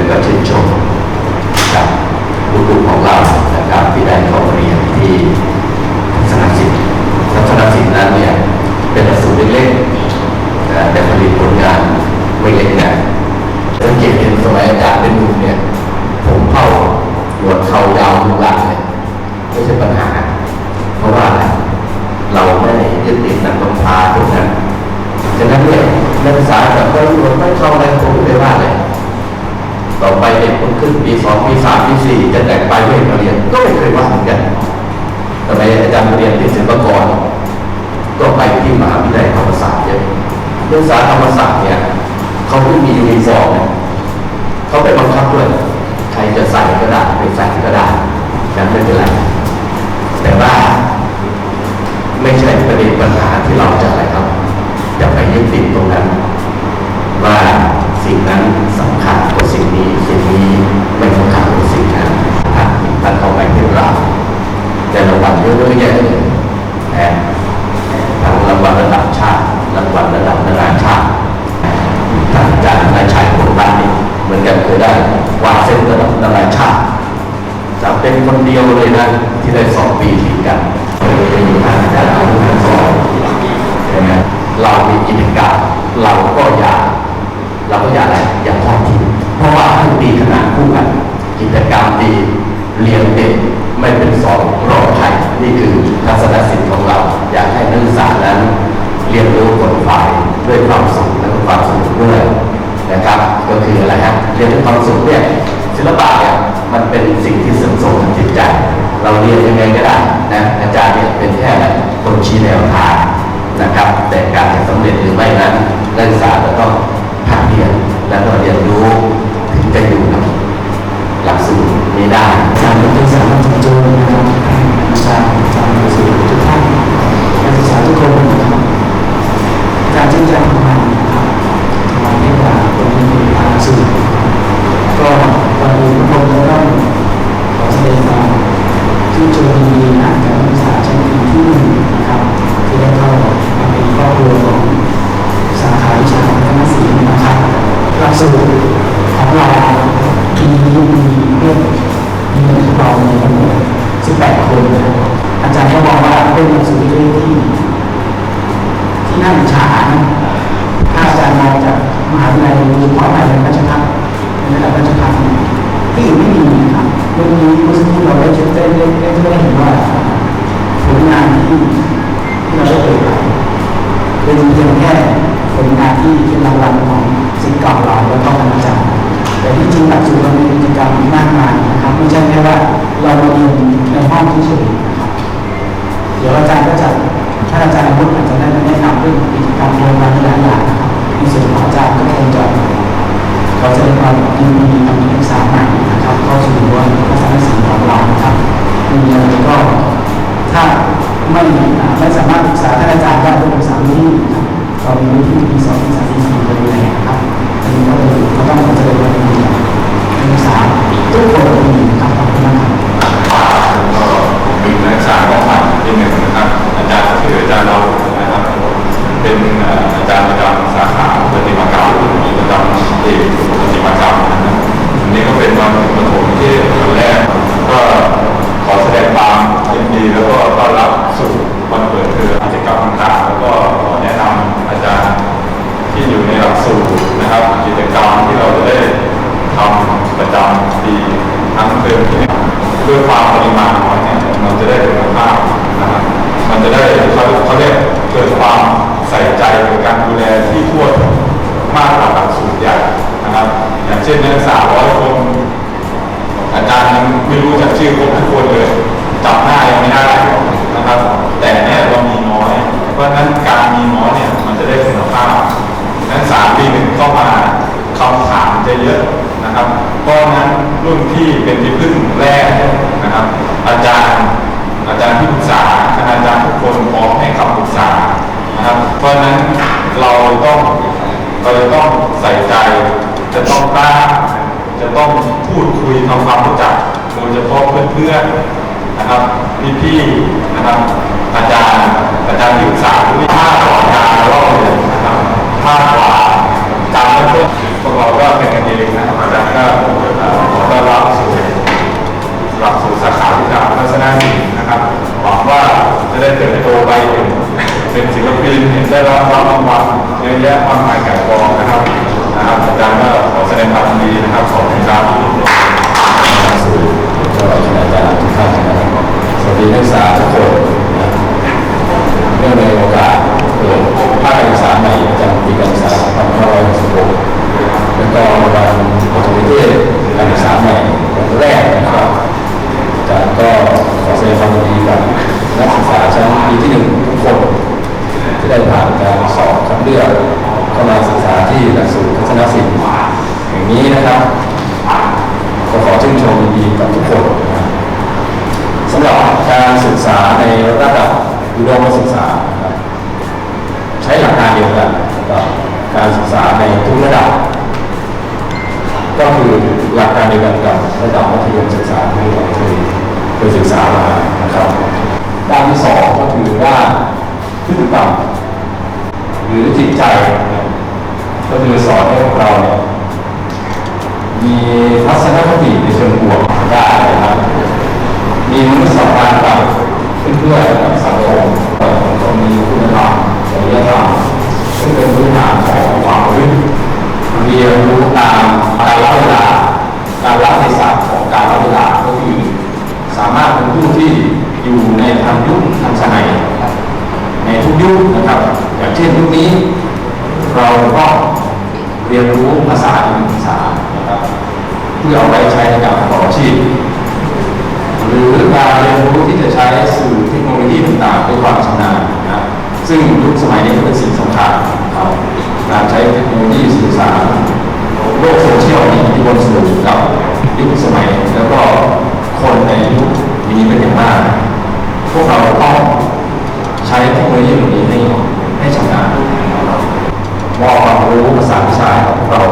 และก็เช่นจบลูกๆของเรานะครับที่ได้เข้าเรียนที่ทัศนศิลป์ทัศนศิลป์นั้นเนี่ยเป็นหลักสูตรเล็กๆแต่ผลิตผลงานไม่เล็กนะสังเกตเห็นสมัยอาจารย์เป็นหนุ่มเนี่ยผมเข้าหนวดเขายาวทุกหลังเลยไม่ใช่ปัญหา เพราะว่าอะไรเราไม่ได้ยึดติดนักบังคับตรงนั้นฉะนั้นเนี่ยนักศึกษาแบบไม่รู้ไม่เข้าอะไรผมไม่ได้ว่าเลย ต่อไปเด็กคนขึ้นปีสองปีสามปีสี่จะแต่งไปไม่มาเรียนก็ไม่เคยว่าเหมือนกันทำไมอาจารย์เรียนที่ศิลปากรก็ไปที่มหาวิทยาลัยธรรมศาสตร์เยอะนักศึกษาธรรมศาสตร์เนี่ย อารย์ชื่นใจมานะทำงานให้กับคนที่มีทางสื่อก็วันนี้ทุกคนก็ต้องขอแสดงความชื่นชมยินดีนะกับนักศึกษาชั้นปีที่หนึ่งนะครับที่ได้เข้ามาเป็นครอบครัวของสาขาวิชาคณะศิลป์นะครับหลักสูตรของเราปีนี้มีเรื่องมีเราในทั้งหมด18 คน อาจารย์ก็มองว่าเป็นหนังสือเล่มที่ที่ น่าอิจฉานถ้าอาจารย์มองจากมหาวิทยาลัยโดยเฉพาะมหาวิทยาลัยราชภัฏในระดับราชภัฏเนี่ยที่อื่นไม่มีนะครับเรื่องนี้เมื่อสักครู่เราได้เช็คได้ได้ได้ได้เห็นว่าผลงานที่ที่เราได้เปิดไปเป็นเพียงแค่ผลงานที่เป็นรางวัลของสิ่งเก่าเราแล้วก็คณาจารย์แต่ที่จริงหลักสูตรเรามีกิจกรรมมากมายนะครับไม่ใช่แค่ว่าเรามาเรียนในห้องเฉยๆเดี๋ยวอาจารย์ก็จะถ้าอาจารย์พุทธอาจจะได้ มาแนะนำเรื่องกิจกรรมโรงงานหลายอย่างนะครับในส่วนของอาจารย์ก็คงจะขอแสดงความยินดีกับนักศึกษาใหม่นะครับเข้าสู่รั้วทัศนศิลป์ของเรานะครับมีอะไรก็ถ้าไม่ไม่สามารถปรึกษาท่านอาจารย์ได้ก็ปรึกษาที่ครับเรามีวิธีปีสองปีสามปีสี่ไปดูแลครับอันนี้ก็เลยก็ต้องขอแสดงความยินดีกับนักศึกษาทุกคนมีนะครับขอบคุณนะครับก็มีนักศึกษาของใหม่ที่หนึ่งีนักศึกษาทุกคนเนื่องในโอกาสเปิดภาคการศึกษาใหม่ประจำปีการศึกษา2566แล้วก็วันปฐมนิเทศการศึกษาใหม่วันแรกนะครับอาจารก็ขอแสดงความยินดีกับนักศึกษาชั้นปีที่หนึ่งทุกคนที่ได้ผ่านการสอบคัดเลือกเข้ามาศึกษาที่หลักสูตรทัฒนาศิลป์อย่างนี้นะครับก็ขอชื่นชมยินดีกับทุกคน เวลาก็คือสามารถเป็นผู้ที่อยู่ในทันยุคทันสมัยในทุกยุคนะครับ อย่างเช่นยุคนี้ เราต้องเรียนรู้ภาษาอีกหนึ่งภาษานะครับเพื่อเอาไว้ใช้ในการประกอบอาชีพหรือการเรียนรู้ที่จะใช้สื่อเทคโนโลยีต่างๆด้วยความชำนาญนะซึ่งยุคสมัยนี้ก็เป็นสิ่งสำคัญครับการใช้เทคโนโลยีสื่อสารโลกโซเชียลมีอิทธิพลสูงกับ ยุคสมัย แล้วก็คนในยุคนี้เป็นอย่างมาก พวกเราต้องใช้เทคโนโลยีเหล่านี้ให้ให้ชำนาญมอบความรู้ภาษาวิชาให้กับพวกเรา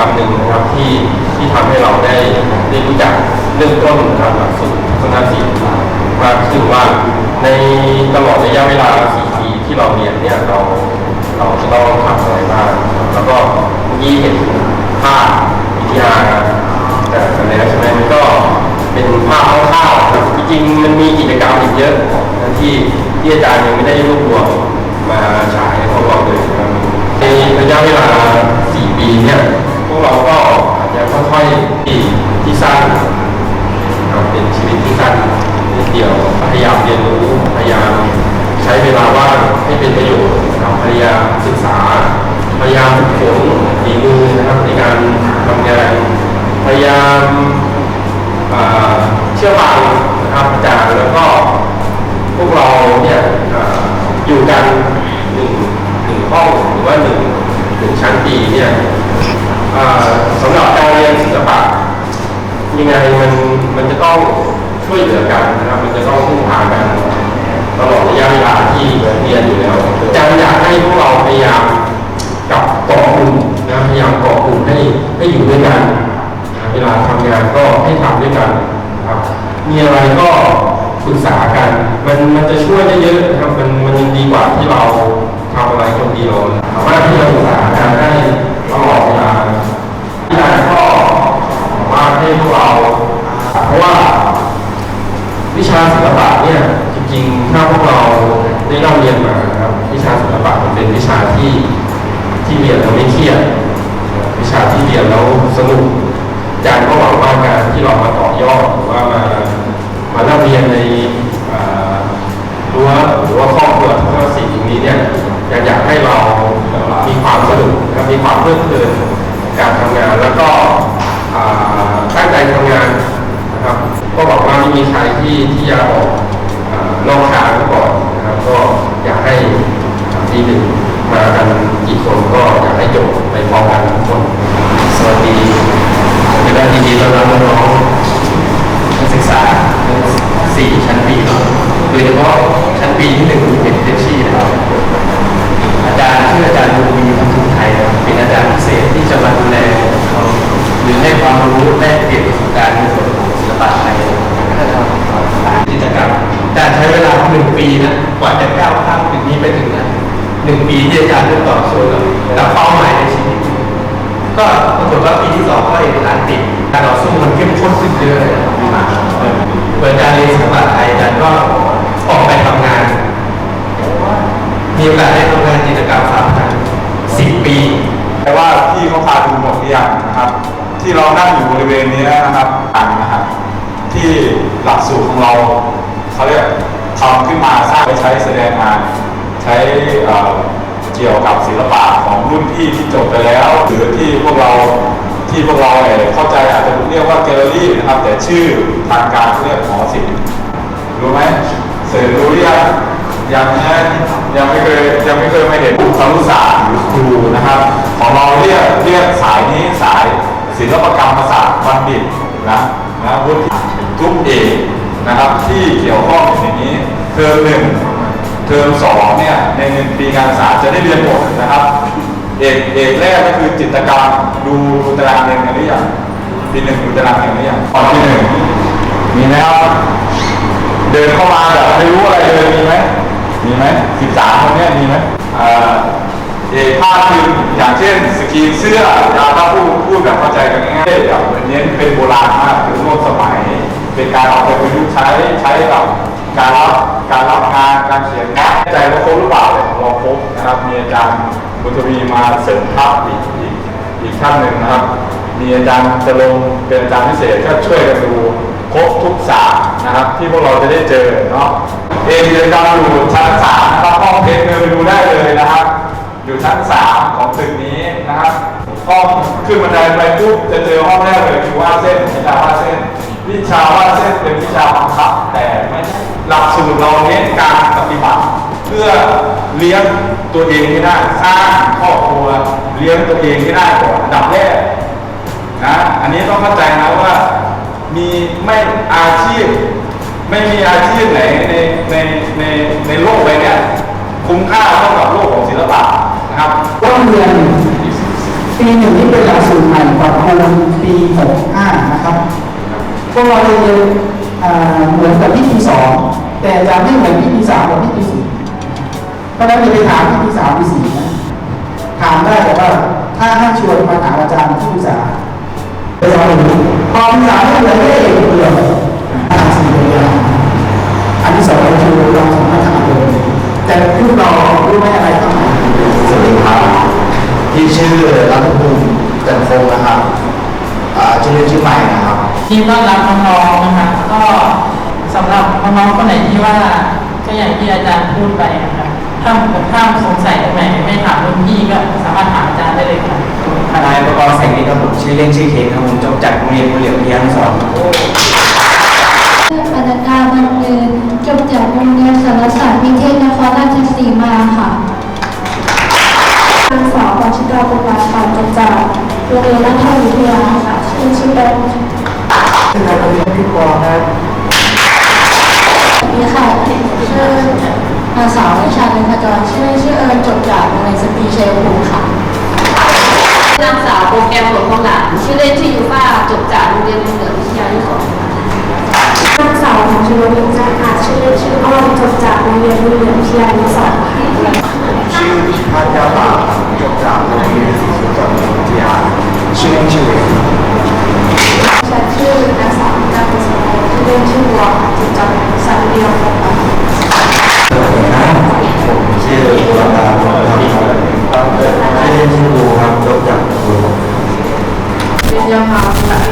รรมหนึ่งนะครับที่ที่ทำให้เราได้ได้รู้จักเริ่มต้นนะครับหลักสูตรคณะศิลป์มากขึ้นว่าในตลอดระยะเวลา 4 ปีที่เราเรียนเนี่ยเราเราจะต้องทำอะไรบ้างแล้วก็เมื่อกี้เห็นภาพวิทยาแต่อะไรนะใช่ไหมมันก็เป็นภาพคร่าวๆครับจริงๆมันมีกิจกรรมอีกเยอะที่ที่อาจารย์ยังไม่ได้รวบรวมมาฉายให้พวกเราเลยในระยะเวลา 4 ปีเนี่ย พวกเราก็อาจจะค่อยๆที่ที่สั้นครับเป็นชีวิตที่สั้นนิดเดียวพยายามเรียนรู้พยายามใช้เวลาว่างให้เป็นประโยชน์ครับพยายามศึกษาพยายามฝึกฝนฝีมือนะครับในการทำงาน พยายามอ่าเชื่อฟังนะครับอาจารย์แล้วก็พวกเราเนี่ยอ่าอยู่กันหนึ่งหนึ่งห้องหรือว่าหนึ่งหนึ่งชั้นปีเนี่ยอ่า สำหรับการเรียนศิลปะยังไงมันมันจะต้องช่วยเหลือกันนะครับ มันจะต้องพึ่งพากันตลอดระยะเวลาที่เรียนอยู่แล้วอาจารย์อยากให้พวกเราพยายามกับเกาะกลุ่มนะพยายามเกาะกลุ่มให้ให้อยู่ด้วยกัน เวลาทำงานก็ให้ทำด้วยกันครับ มีอะไรก็ปรึกษากัน มันมันจะช่วยได้เยอะนะครับ มันมันยังดีกว่าที่เราทำอะไรคนเดียวสา มากันกี่คนก็อยากให้จบไปพร้อมกันทุกคน สวัสดีเป็นการยินดีต้อนรับน้องๆนักศึกษาสี่ชั้นปีโดยเฉพาะชั้นปีที่หนึ่งเป็นเทชชี่นะครับอาจารย์ชื่ออาจารย์บุญมีพันธุไทยเป็นอาจารย์พิเศษที่จะมาดูแลเราหรือให้ความรู้แลกเปลี่ยนประสบการณ์ในส่วนของศิลปะไทยกิจกรรมอาจารย์ใช้เวลาหนึ่งปีนะกว่าจะก้าวข้ามจุดนี้ไปถึงนะ หนึ่งปีที่อาจารย์ต้องต่อสู้กับเป้าหมายในชีวิต ก็ปรากฏว่าปีที่สองก็เอกสารติดการต่อสู้มันเข้มข้นขึ้นเรื่อยๆนะที่มาเออเหมือนอารเรียนศิลปะไทยอาจารย์ก็ออกไปทำงาน มีโอกาสได้ทำงานจิตรกรรมสามครั้งสิบปีแต่ว่าพี่เขาพาดูหมดหรือยังนะครับ ที่เรานั่งอยู่บริเวณนี้นะครับอันนะครับ ที่หลักสูตรของเราเขาเรียกทำขึ้นมาสร้างไปใช้แสดงงาน ใช้เกี่ยวกับศิลปะของรุ่นพี่ที่จบไปแล้ว หรือที่พวกเราที่พวกเราเอ่อเข้าใจอาจจะเรียกว่าแกลเลอรี่นะครับ แต่ชื่อทางการเรียกหอศิลป์รู้ไหมเสร็จรู้หรือยังยังนะยังไม่เคยยังไม่เคยมาเห็นครูศาสตร์หรือครูนะครับ ของเราเรียกเรียกสายนี้สายศิลปกรรมศาสตร์บัณฑิตนะนะวุฒิทุกเอกนะครับที่เกี่ยวข้องอย่างนี้เทอหนึ่ง เทอมสองเนี่ยในหนึ่งปีการศึกษาจะได้เรียนหมดนะครับ เอกเอกแรกก็คือจิตรกรรมดูดูตารางเรียนกันหรือยังปีหนึ่งดูตารางเรียนหรือยังตอนที่หนึ่งมีไหมครับเดินเข้ามาแบบไม่รู้อะไรเลยมีไหมมีไหมสิบสามคนเนี้ยมีไหมเอ่อเอกภาพคืออย่างเช่นสกรีนเสื้อเราถ้าพูดพูดแบบเข้าใจกันง่ายๆแบบอันนี้เป็นโบราณมากเป็นร่วมสมัย เป็นการเอาไปประยุกต์ใช้ใช้กับ การรับการรับงานการเขียนงานใจว่าครบหรือเปล่าเนี่ยของเราครบนะครับ มีอาจารย์บุญทวีมาเสริมทัพอีกอีกอีกท่านหนึ่งนะครับ มีอาจารย์จะลงเป็นอาจารย์พิเศษก็ช่วยกันดูครบทุกศาสตร์นะครับ ที่พวกเราจะได้เจอเนาะเอกิจกรรมอยู่ชั้นสามนะครับห้องเพชรเดินไปดูได้เลยนะครับ อยู่ชั้นสามของตึกนี้นะครับห้องขึ้นบันไดไปปุ๊บจะเจอห้องแรกเลยคือวาดเส้นวิชาวาดเส้นวิชาวาดเส้นเป็นวิชาบังคับแต่ไม่ใช่ หลักสูตรเราเน้นการปฏิบัติ เพื่อเลี้ยงตัวเองให้ได้สร้างครอบครัวเลี้ยงตัวเองให้ได้ก่อนอันดับแรกนะอันนี้ต้องเข้าใจนะว่ามีไม่อาชีพ ไม่มีอาชีพไหนในในในในโลกใบเนี้ยคุ้มค่าเท่ากับโลกของศิลปะนะครับต้นเรียนปีหนึ่งนี่เป็นหลักสูตรใหม่ปรับปรุงปี65นะครับพวกเราเรียนเอ่อเหมือนกับที่ปีสอง แต่จะไม่เหมือนที่ปีสามกับที่ปีสี่เพราะนั้นอย่าไปถามที่ปีสามปีสี่นะถามได้แต่ว่า ถ้าให้ชวนมาถามอาจารย์ที่ปีสามไปสอนอย่างนี้พอปีสามไม่เหมือนไม่เอกเดียวอ่านสี่เดียวอันที่สองคือเราสามารถทำเองแต่พวกเรารู้ไหมอะไรต้องสวัสดีครับที่ชื่อรัตภูมิจันทร์คงนะครับอ่าชื่อเล่นชื่อใหม่นะครับที่ต้อนรับน้องๆนะคะก็ สำหรับน้องๆคนไหนที่ว่าก็อย่างที่อาจารย์พูดไปนะคะถ้าถ้าสงสัยตรงไหนไม่ถามรุ่นพี่ก็สามารถถามอาจารย์ได้เลยค่ะนายประกอบแสงนี้ครับผมชื่อเล่นชื่อเคนครับผมจบจากโรงเรียนบุรีรัมย์วิทยานุสรณ์ื่อเล่นชื่อวัวจบจำสันเดียวค่ะสวัสดีครับผมชื่อบุรดาบุญธรรมครับชื่อเล่นชื่อบูครับยกจากโรงเรียนเรียนยามาค่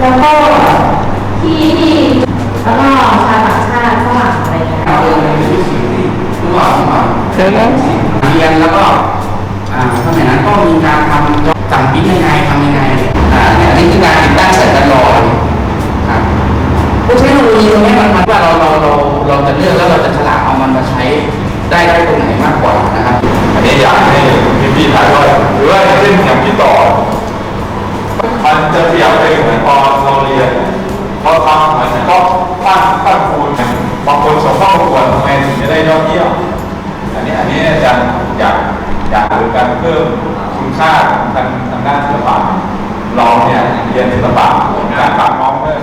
แล้วก็ที่ที่แล้วก็ชาวต่างชาติฝรั่งอะไรเงี้ยเราเป็นที่สี่ที่ทุกวันทุกวันเรียนแล้วก็อ่าสมัยนั้นก็มีการทำสั่งปิ้นยังไงทำยังไงอ่าเนี่ยนี่คือการติดตั้งเสร็จตลอดครับพวกเทคโนโลยีตรงนี้มันมันว่าเราเราเราเราจะเลือกแล้วเราจะฉลาดเอามันมาใช้ได้ได้ตรงไหนมากกว่านะครับอันนี้อยากให้พี่ๆถ่ายทอดหรือว่าเช่นอย่างที่ต่อ มันจะเปรียบไป็นเหมือนตอนเราเรียนเราทำเหมือนก็ตั้งตั้งคูณบางคนส่งเข้าประกวดทำไมถึงจะได้ยอดเยี่ยมอันนี้อันนี้อาจารย์อยากอยากดูการเพิ่มคุณค่าทางทางด้านศิลปะเราเนี่ยเรียนศิลปะการปักน้องเมื่อ